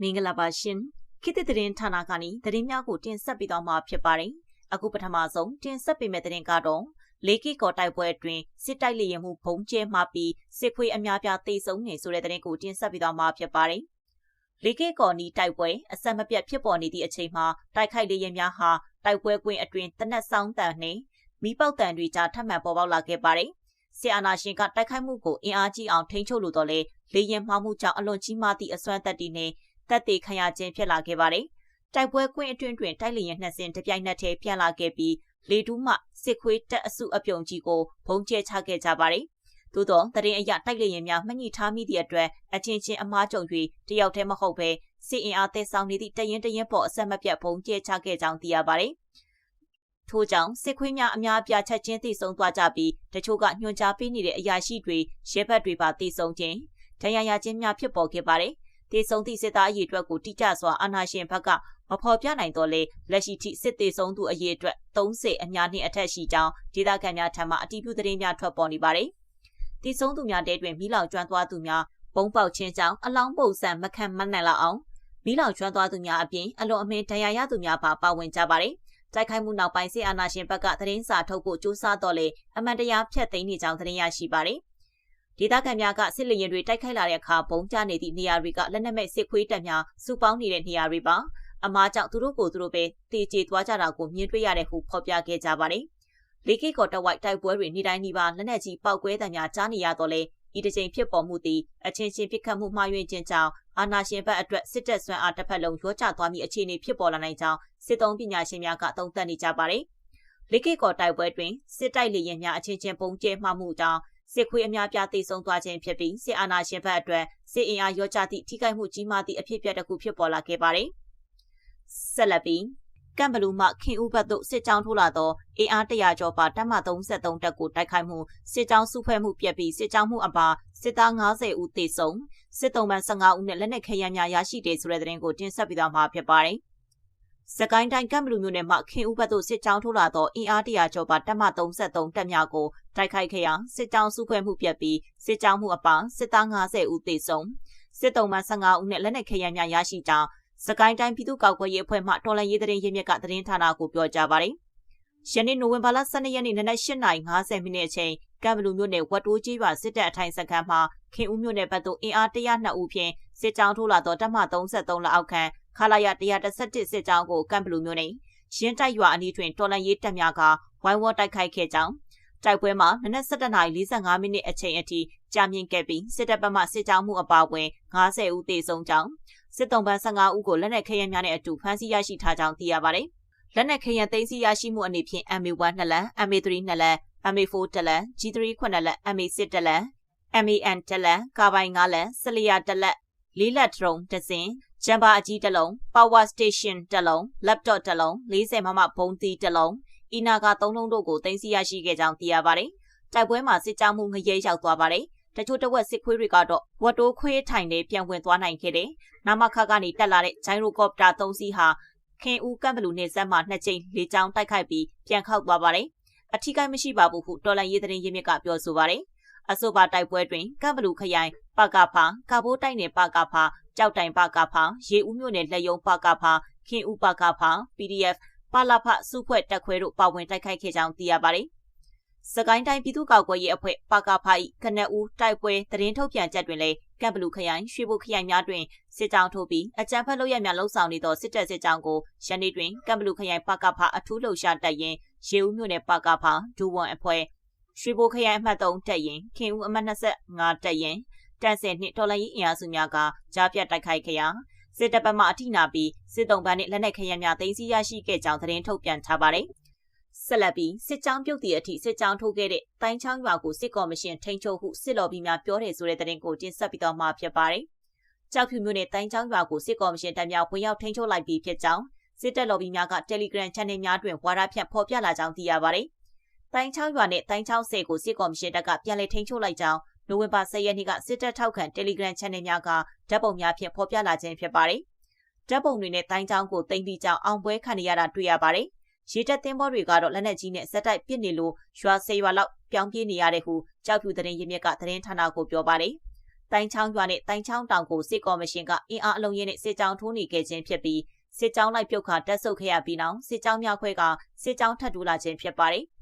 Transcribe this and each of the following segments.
မင်္ဂလာပါရှင်ခေတ်သစ်သတင်းဌာနကနေသတင်းများကိုတင်ဆက်ပေးသွားမှာဖြစ်ပါတယ်အခုပထမဆုံးတင်ဆက်ပေးမယ့်သတင်းကတော့လေးကီကော်တိုက်ပွဲအတွင်းစစ်တိုက်လျင်မှုဘုံကျဲမှပြီးစစ်ခွေးအများပြားတေဆုံးနေဆိုတဲ့သတင်းကိုတင်ဆက်ပေးသွားမှာဖြစ်ပါတယ်လေးကီကော်နီတိုက်ပွဲအဆက်မပြတ်ဖြစ်ပေါ်နေသည့်အချိန်မှာတိုက်ခိုက်လေရင်များဟာတိုက်ပွဲကွင်းအတွင်းတနက်ဆောင်တန်နှင့်မိပေါက်တန်တွေကြားထပ်မံပေါ်ပေါက်လာခဲ့ပါတယ်ဆီအာနာရှင်ကတိုက်ခိုက်မှုကိုအင်အားကြီးအောင်ထိန်းချုပ်လိုတော့လေလေရင်မှားမှုကြောင့်အလွန်ကြီးမားသည့်အစွမ်းတက်တီနဲ့ တက်သေးခံရခြင်းဖြစ်လာခဲ့ပါတယ်။တိုက်ပွဲကွင်းအတွင်းတွင်တိုက်လျင်နှစ်စင်တပြိုင်နက်တည်းပြန်လာခဲ့ပြီးလေတူးမှစစ်ခွေးတက်အစုအပြုံကြီးကိုဘုံကျဲချခဲ့ကြပါတယ်။သို့သောတရင်အရတိုက်လျင်များမှညှိထားမိသည့်အတွက်အချင်းချင်းအမားကြုံ၍တယောက်တည်းမဟုတ်ဘဲစစ်အင်အားသက်ဆောင်နေသည့်တရင်တရင်ပေါ်အဆက်မပြတ်ဘုံကျဲချခဲ့ကြောင်းသိရပါတယ်။ထို့ကြောင့်စစ်ခွေးများအများအပြားချက်ချင်းသိဆုံးသွားကြပြီးတချို့ကညွှန်ကြားပေးနေတဲ့အရာရှိတွေရဲဘက်တွေပါသိဆုံးခြင်းဒဏ်ရာရခြင်းများဖြစ်ပေါ်ခဲ့ပါတယ်။ တေဆုံးသည့်စစ်သားအရေးအတွက်ကိုတိကျစွာအာဏာရှင်ဘက်ကမဖော်ပြနိုင်တော့လေလက်ရှိထိစစ်တေဆုံးသူအရေးအတွက်30အများနှင့်အထက်ရှိကြောင်းဒေသခံများထံမှအတည်ပြုသတင်းများထွက်ပေါ်နေပါတယ်။တေဆုံးသူများတဲတွင်မိလောင်ကျွမ်းသွားသူများပုံပေါက်ချင်းကြောင့်အလောင်းပုံစံမခံမနိုင်လောက်အောင်မိလောင်ကျွမ်းသွားသူများအပြင်အလွန်အမင်းဒဏ်ရာရသူများပါပါဝင်ကြပါတယ်။တိုက်ခိုက်မှုနောက်ပိုင်းစစ်အာဏာရှင်ဘက်ကသတင်းစာထုတ်ဖို့ကြိုးစားတော့လေအမှန်တရားဖျက်သိမ်းနေကြောင်းသတင်းရရှိပါတယ်။ ဒေသခံများကစစ်လျင်တွေတိုက်ခိုက်လာတဲ့အခါဘုံကျနေသည့်နေရာတွေကလက်နက်မဲ့စစ်ခွေးတပ်များစုပေါင်းနေတဲ့နေရာတွေပါအမားကြောင့်သူတို့ကိုသူတို့ပဲတေကျေသွားကြတာကိုမြင်တွေ့ရတဲ့ဟုဖော်ပြခဲ့ကြပါတယ်။လေးကိကော်တဝိုက်တိုက်ပွဲတွေနေ့တိုင်းနေ့ပါလက်နက်ကြီးပောက်ကွဲတံများကြားနေရတော့လေဤတစ်ချိန်ဖြစ်ပေါ်မှုသည်အချင်းချင်းပြစ်ခတ်မှုမှားယွင်းခြင်းကြောင့်အာဏာရှင်ဘက်အတွက်စစ်တပ်ဆွမ်းအားတစ်ဖက်လုံးရောကျသွားမိအခြေအနေဖြစ်ပေါ်လာနိုင်ကြောင်းစစ်တုံးပညာရှင်များကသုံးသပ်နေကြပါတယ်။လေးကိကော်တိုက်ပွဲတွင်စစ်တိုက်လေရင်များအချင်းချင်းပုံကျဲမှမှုကြောင့် စစ်ခွေးအများပြားသိဆုံးသွားခြင်းဖြစ်ပြီးစစ်အာဏာရှင်ဘက်အတွက်စစ်အင်အားရောကြသည့်ထိခိုက်မှုကြီးမားသည့်အဖြစ်အပျက်တစ်ခုဖြစ်ပေါ်လာခဲ့ပါတယ်။ဆက်လက်ပြီးကမ်ဘလူးမှခင်ဦးဘတ်သို့စစ်ကြောင်းထိုးလာသောအင်အားတရာကျော်ပါတပ်မ33တပ်ကိုတိုက်ခိုက်မှုစစ်ကြောင်းစုဖွဲ့မှုပြက်ပြီးစစ်ကြောင်းမှုအပါစစ်သား90ဦးသေဆုံးစစ်တုံးပန်း15ဦးနဲ့လက်နက်ခဲယမ်းများရရှိတယ်ဆိုတဲ့သတင်းကိုတင်ဆက်ပေးသွားမှာဖြစ်ပါတယ်။ စကိုင်းတိုင်းကမ်ဘလူမြို့နယ်မှာခင်ဦးဘက်သို့စစ်ကြောင်းထိုးလာသောအင်အားတရာကျော်ပါတပ်မ33တပ်များကိုတိုက်ခိုက်ခဲ့ရာစစ်ကြောင်းစုဖွဲ့မှုပြတ်ပြီးစစ်ကြောင်းမှုအပေါင်းစစ်သား90ဦးသေဆုံးစစ်တုံးမှ15ဦးနဲ့လက်နက်ခဲယမ်းများရရှိကြောင်းစကိုင်းတိုင်းပြည်သူ့ကောက်ကွယ်ရေးအဖွဲ့မှတော်လှန်ရေးသတင်းရင်းမြစ်ကသတင်းဌာနကိုပြောကြားပါတယ်။ယနေ့နိုဝင်ဘာလ12ရက်နေ့နနက်8:50မိနစ်အချိန်ကမ်ဘလူမြို့နယ်ဝတ်တိုးကြီးပါစစ်တပ်အထိုင်စခန်းမှာခင်ဦးမြို့နယ်ဘက်သို့အင်အား102ဦးဖြင့်စစ်ကြောင်းထိုးလာသောတပ်မ33လက်အောက်ခံ ခလာရ131စစ်ကြောင်းကိုကမ်ဘလူမြို့နယ်ရင်းတိုက်ရွာအနီးတွင်တော်လန်ရေးတပ်များကဝိုင်းဝန်းတိုက်ခိုက်ခဲ့ကြောင်းတိုက်ပွဲမှာနနက်7:45မိနစ်အချိန်အထိကြာမြင့်ခဲ့ပြီးစစ်တပ်ဘက်မှစစ်ကြောင်းမှုအပါအဝင်90ဦးသေဆုံးကြောင်းစစ်တုံးပန်း15ဦးကိုလက်နက်ခဲယမ်းများနဲ့အတူဖမ်းဆီးရရှိထားကြောင်းသိရပါတယ်။လက်နက်ခဲယမ်းသိမ်းဆည်းရရှိမှုအနေဖြင့် MA1 နှစ်လက် MA3 နှစ်လက် MA4 တစ်လက် G3 ခုနှစ်လက် MA6 တစ်လက် MAN တစ်လက်ကာဘိုင်9လက်စလီယာတစ်လက်လေးလက်ဒရုန်းတစ်စင် ဂျမ်ဘာအကြီးတစ်လုံး power station တစ်လုံး laptop တစ်လုံး40မမဘုံသီးတစ်လုံးအီနာက3လုံးတို့ကိုတင်စီရရှိခဲ့ကြောင်းသိရပါတယ်။တိုက်ပွဲမှာစစ်ကြောင်းမှုငရဲရောက်သွားပါတယ်။တချို့တဝက်စစ်ခွေးတွေကတော့ဝတ်တိုးခွေးထိုင်နေပြန်ဝင်သွားနိုင်ခဲ့တယ်။နာမခကနေတက်လာတဲ့ဂျိုင်းရိုကော့ပတာ3စီးဟာခင်ဦးကမ်ဘလူနေဆက်မှနှစ်ကြိမ်လေးချောင်းတိုက်ခိုက်ပြီးပြန်ခောက်သွားပါတယ်။အထီးကိုင်းမရှိပါဘူးဟုတော်လန်ရေးသတင်းရင်းမြစ်ကပြောဆိုပါတယ်။အဆိုပါတိုက်ပွဲတွင်ကမ်ဘလူခရိုင်ပကဖာကာဘိုးတိုက်နယ်ပကဖာ ကြောက်တိုင်ပကဖာရေဦးမြို့နယ်လက်ယုံပကဖာခင်ဦးပကဖာ PDF ပါလာဖစုဖွဲ့တက်ခွဲတို့ပါဝင်တိုက်ခိုက်ခဲ့ကြောင်းသိရပါတယ်။စကိုင်းတိုင်းပြည်သူ့ကောက်ကွယ်ရေးအဖွဲ့ပါကဖာ၏ကနက်ဦးတိုက်ပွဲသတင်းထုတ်ပြန်ချက်တွင်လည်းကမ်ဘလူခရိုင်ရွှေဘိုခရိုင်များတွင်စစ်ကြောင်းထိုးပြီးအကြမ်းဖက်လုပ်ရများလှုံ့ဆော်နေသောစစ်တပ်စစ်ကြောင်းကိုရန်နေ့တွင်ကမ်ဘလူခရိုင်ပါကဖာအထူးလှုပ်ရှားတပ်ရင်ရေဦးမြို့နယ်ပါကဖာဒူဝန်အဖွဲ့ရွှေဘိုခရိုင်အမှတ်3တပ်ရင်ခင်ဦးအမှတ်25တပ်ရင် တန်ဆယ်နှင့်တော်လိုင်းရေးအင်အားစုများကကြားပြတ်တိုက်ခိုက်ခဲ့ရာစစ်တပ်ဘက်မှအထိနာပြီးစစ်တုံးပန်းနှင့်လက်နက်ခဲယမ်းများသိမ်းဆည်းရရှိခဲ့ကြောင်းသတင်းထုတ်ပြန်ထားပါတယ်။ဆက်လက်ပြီးစစ်ကြောင်းပြုတ်သည့်အထိစစ်ကြောင်းထိုးခဲ့တဲ့တိုင်းချောင်းရွာကိုစစ်ကော်မရှင်ထိန်းချုပ်ဟုစစ်လော်ဘီများပြောတယ်ဆိုတဲ့သတင်းကိုတင်ဆက်ပြီးတော့မှဖြစ်ပါတယ်။ကြောက်ဖြူမျိုးနဲ့တိုင်းချောင်းရွာကိုစစ်ကော်မရှင်တပ်များဝင်ရောက်ထိန်းချုပ်လိုက်ပြီးဖြစ်ကြောင်းစစ်တပ်လော်ဘီများက Telegram Channel များတွင်ဝါဒဖြန့်ဖော်ပြလာကြောင်းသိရပါတယ်။တိုင်းချောင်းရွာနဲ့တိုင်းချောင်းဆယ်ကိုစစ်ကော်မရှင်တပ်ကပြန်လည်ထိန်းချုပ်လိုက်ကြောင်း နိုဝင်ဘာ10ရက်နေ့ကစစ်တပ်ထောက်ခံ Telegram Channel များကဓာတ်ပုံများဖြင့်ဖော်ပြလာခြင်းဖြစ်ပါတယ်။ဓာတ်ပုံတွေနဲ့တိုင်းချောင်းကိုတင်ပြီးကြောင်းအောင်ပွဲခံရတာတွေ့ရပါတယ်။ရေတပ်သင်းဘောတွေကတော့လက်နက်ကြီးနဲ့စက်တိုက်ပစ်နေလို့ရွာဆေးရွာလောက်ပြောင်းပြေးနေရတဲ့ဟုကြောက်ဖြူသတင်းရင်းမြစ်ကသတင်းဌာနကိုပြောပါတယ်။တိုင်ချောင်းရွာနဲ့တိုင်ချောင်းတောင်ကိုစစ်ကော်မရှင်ကအင်အားအလုံးရင်းနဲ့စစ်ကြောင်းထိုးနေခဲ့ခြင်းဖြစ်ပြီးစစ်ကြောင်းလိုက်ပြုတ်ခါတက်ဆုပ်ခဲ့ရပြီးနောက်စစ်ကြောင်းများခွဲကစစ်ကြောင်းထပ်တူလာခြင်းဖြစ်ပါတယ်။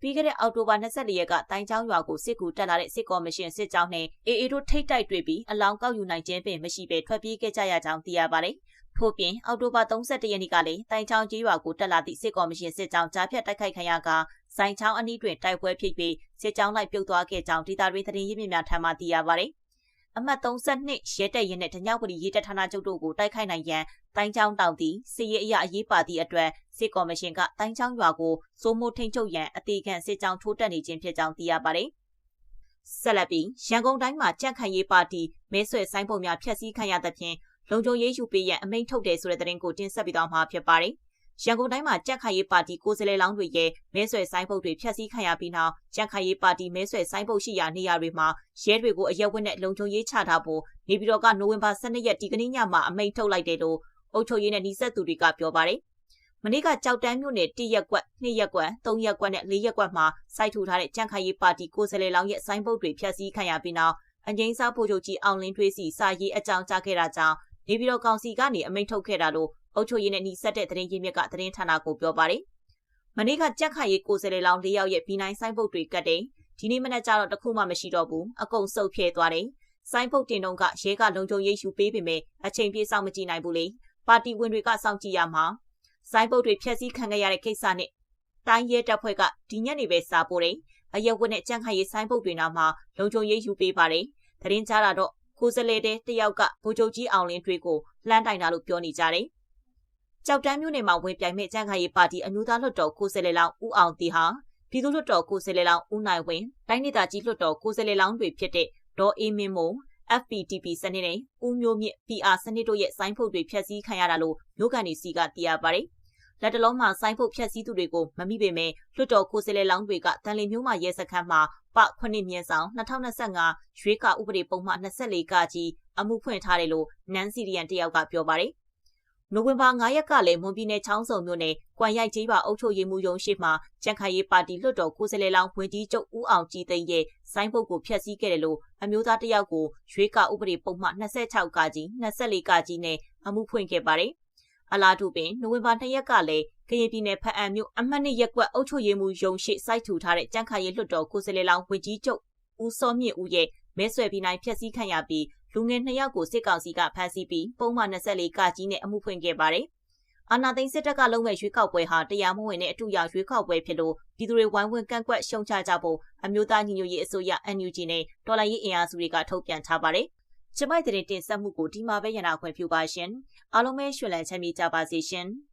ပြီးခဲ့တဲ့အောက်တိုဘာ24ရက်ကတိုင်ချောင်းရွာကိုစစ်ကူတက်လာတဲ့စစ်ကော်မရှင်စစ်ကြောင်းနဲ့အေအေတို့ထိတ်တိုက်တွေ့ပြီးအလောင်းကောက်ယူနိုင်ခြင်းပင်မရှိဘဲထွက်ပြေးခဲ့ကြရကြောင်းသိရပါတယ်။ထို့ပြင်အောက်တိုဘာ31ရက်နေ့ကလည်းတိုင်ချောင်းကြီးရွာကိုတက်လာသည့်စစ်ကော်မရှင်စစ်ကြောင်းကြားဖြတ်တိုက်ခိုက်ခံရကစိုင်ချောင်းအနီးတွင်တိုက်ပွဲဖြစ်ပြီးစစ်ကြောင်းလိုက်ပြုတ်သွားခဲ့ကြောင်းဒေတာတွေသတင်းရင်းမြစ်များထံမှသိရပါတယ်။အမှတ်32ရဲတပ်ရင်နဲ့တညောက်ပလီရဲတပ်ဌာနချုပ်တို့ကိုတိုက်ခိုက်နိုင်ရန် တိုင်းချောင်းတောင်တီစစ်ရေးအရာအရေးပါသည့်အတွက်စစ်ကော်မရှင်ကတိုင်းချောင်းရွာကိုစိုးမိုးထိန်ချုပ်ရန်အသေးခံစစ်ကြောင်းထိုးတက်နေခြင်းဖြစ်ကြောင်းသိရပါတယ်။ဆက်လက်ပြီးရန်ကုန်တိုင်းမှာကြက်ခိုင်ရေးပါတီမဲဆွယ်ဆိုင်ပုံများဖျက်ဆီးခံရသဖြင့်လုံခြုံရေးယူပေးရန်အမိန့်ထုတ်တယ်ဆိုတဲ့သတင်းကိုတင်ဆက်ပြီးတော့မှာဖြစ်ပါတယ်။ရန်ကုန်တိုင်းမှာကြက်ခိုင်ရေးပါတီကိုယ်စားလှယ်လောင်းတွေရဲ့မဲဆွယ်ဆိုင်ပုတ်တွေဖျက်ဆီးခံရပြီးနောက်ကြက်ခိုင်ရေးပါတီမဲဆွယ်ဆိုင်ပုတ်ရှိရာနေရာတွေမှာရဲတွေကိုအရက်ဝတ်နဲ့လုံခြုံရေးချထားဖို့နေပြည်တော်ကနိုဝင်ဘာ12ရက်ဒီကနေ့ညမှာအမိန့်ထုတ်လိုက်တယ်လို့ အုပ်ချုပ်ရေးနဲ့နှိစက်သူတွေကပြောပါတယ်။မနေ့ကကြောက်တန်းမြို့နယ်1ရက်ကွက်2ရက်ကွက်3ရက်ကွက်နဲ့4ရက်ကွက်မှာစိုက်ထူထားတဲ့ကြံခိုင်ရေးပါတီကိုယ်စားလှယ်လောင်းရဲ့ဆိုင်းပုတ်တွေဖျက်ဆီးခံရပြီးနောက်အငိမ့်စားဖို့ချုပ်ကြီးအောင်လင်းထွေးစီစာရေးအကြောင်းကြားခဲ့တာကြောင့်နေပြည်တော်ကောင်စီကနေအမိန့်ထုတ်ခဲ့တာလို့အုပ်ချုပ်ရေးနဲ့နှိစက်တဲ့သတင်းရင်းမြစ်ကသတင်းဌာနကိုပြောပါတယ်။မနေ့ကကြက်ခိုင်ရေးကိုယ်စားလှယ်လောင်း၄ယောက်ရဲ့ဗီနိုင်းဆိုင်ပုတ်တွေကတ်တယ်။ဒီနေ့မနက်ကျတော့တခုမှမရှိတော့ဘူး။အကုန်စုပ်ဖြဲသွားတယ်။ဆိုင်ပုတ်တင်တော့ကရဲကလုံခြုံရေးယူပေးပေမဲ့အချိန်ပြေဆောင်မကြည့်နိုင်ဘူးလေ။ ပါတီဝင်တွေကစောင့်ကြည့်ရမှာ။ဆိုင်ပုတ်တွေဖျက်ဆီးခံခဲ့ရတဲ့ကိစ္စနဲ့တိုင်းရဲတပ်ဖွဲ့ကဒီညနေပဲစာပို့တယ်။အရက်ဝတ်နဲ့ကြန့်ခိုင်ရေးဆိုင်ပုတ်တွေနာမှာလုံခြုံရေးယူပေးပါတယ်။သတင်းကြားတာတော့ကိုယ်စလေတဲ့တယောက်ကဗိုလ်ချုပ်ကြီးအောင်လင်းထွေးကိုလှမ်းတိုင်တာလို့ပြောနေကြတယ်။ကြောက်တန်းမြို့နယ်မှာဝင်ပြိုင်မဲ့ကြံ့ခိုင်ရေးပါတီအမျိုးသားလွှတ်တော်ကိုယ်စားလှယ်လောင်းဦးအောင်တီဟာပြည်သူ့လွှတ်တော်ကိုယ်စားလှယ်လောင်းဦးနိုင်ဝင်းတိုင်းဒေသကြီးလွှတ်တော်ကိုယ်စားလှယ်လောင်းတွေဖြစ်တဲ့ဒေါ်အေးမင်းမိုး FPTP စနစ်နဲ့ဦးမျိုးမြင့် PR စနစ်တို့ရဲ့စိုင်းဖုတ်တွေဖျက်ဆီးခံရတာလို့မြို့ကန်တွေစီကသိရပါတယ်။လက်တလုံးမှာစိုင်းဖုတ်ဖျက်ဆီးသူတွေကိုမမိပေမဲ့လွှတ်တော်ကိုယ်စားလှယ်လောင်းတွေကတန်လီမျိုးမှာရဲစခန်းမှာပခုနှစ်မြင်းဆောင်2025ရွေးကောက်ဥပဒေပုံမှန်24ကကြီးအမှုဖွင့်ထားတယ်လို့နန်စီရီယန်တယောက်ကပြောပါတယ် နိုဝင်ဘာ9ရက်ကလည်းမွန်ပြည်နယ်ချောင်းစုံမြို့နယ်ကွမ်ရိုက်ကြီးပါအုပ်ချုပ်ရေးမှူးရုံးရှိမှကြံ့ခိုင်ရေးပါတီလွှတ်တော်ကိုယ်စားလှယ်လောင်းဝင်ကြီးချုပ်ဦးအောင်ကြည်သိန်းရဲ့ဆိုင်းဘုတ်ကိုဖျက်ဆီးခဲ့တယ်လို့အမျိုးသားတယောက်ကိုရွေးကောက်ဥပဒေပုံမှန်26ကကြီး24ကကြီးနဲ့အမှုဖွင့်ခဲ့ပါတယ်။အလားတူပင်နိုဝင်ဘာ2ရက်ကလည်းကရင်ပြည်နယ်ဖအံမြို့အမှတ်2ရက်ကွက်အုပ်ချုပ်ရေးမှူးရုံးရှိစိုက်ထူထားတဲ့ကြံ့ခိုင်ရေးလွှတ်တော်ကိုယ်စားလှယ်လောင်းဝင်ကြီးချုပ်ဦးစောမြင့်ဦးရဲ့မဲဆွယ်ပြီးနိုင်ဖျက်ဆီးခံရပြီး လူငယ်2ယောက်ကိုစစ်ကောင်စီကဖမ်းဆီးပြီးပုံမှန်24ကကြီးနဲ့အမှုဖွင့်ခဲ့ပါတယ်။အာနာသိန်းစစ်တပ်ကလုံးဝရွေးကောက်ပွဲဟာတရားမဝင်တဲ့အတူရောက်ရွေးကောက်ပွဲဖြစ်လို့ပြည်သူတွေဝိုင်းဝန်းကန့်ကွက်ရှုံချကြဖို့အမျိုးသားညီညွတ်ရေးအစိုးရ NUG နဲ့တော်လှန်ရေးအင်အားစုတွေကထုတ်ပြန်ထားပါတယ်။ကျမိုက်တဲ့တင်ဆက်မှုကိုဒီမှာပဲရနာခွင့်ပြုပါရှင်။အားလုံးပဲရွှေလန်းချမ်းမြေကြပါစေရှင်။